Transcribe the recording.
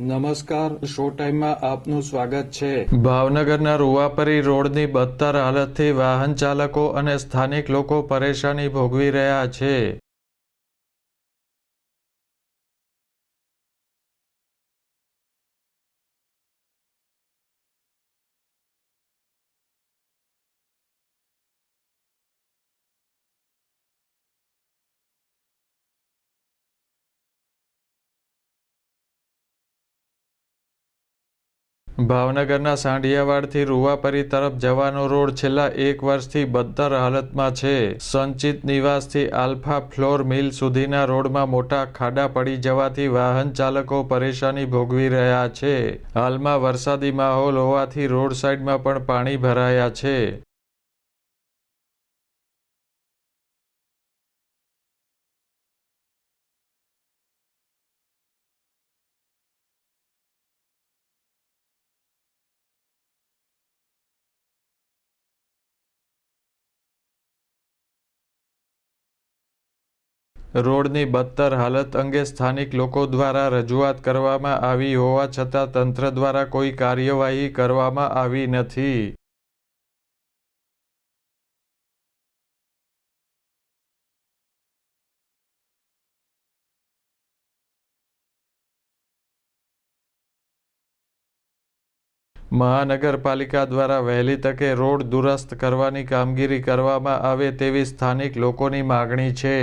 નમસ્કાર શો ટાઈમમાં આપનું સ્વાગત છે. ભાવનગરના રૂવાપરી રોડની બદતર હાલતથી વાહન ચાલકો અને સ્થાનિક લોકો પરેશાની ભોગવી રહ્યા છે. ભાવનગરના સાંઢિયાવાડથી રૂવાપરી તરફ જવાનો રોડ છેલ્લા એક વર્ષથી બદતર હાલતમાં છે. સંચિત નિવાસથી આલ્ફા ફ્લોર મિલ સુધીના રોડમાં મોટા ખાડા પડી જવાથી વાહન ચાલકો પરેશાની ભોગવી રહ્યા છે. હાલમાં વરસાદી માહોલ હોવાથી રોડ સાઈડમાં પણ પાણી ભરાયા છે. રોડની બદતર હાલત અંગે સ્થાનિક લોકો દ્વારા રજૂઆત કરવામાં આવી હોવા છતાં તંત્ર દ્વારા કોઈ કાર્યવાહી કરવામાં આવી નથી. મહાનગરપાલિકા દ્વારા વહેલી તકે રોડ દુરસ્ત કરવાની કામગીરી કરવામાં આવે તેવી સ્થાનિક લોકોની માગણી છે.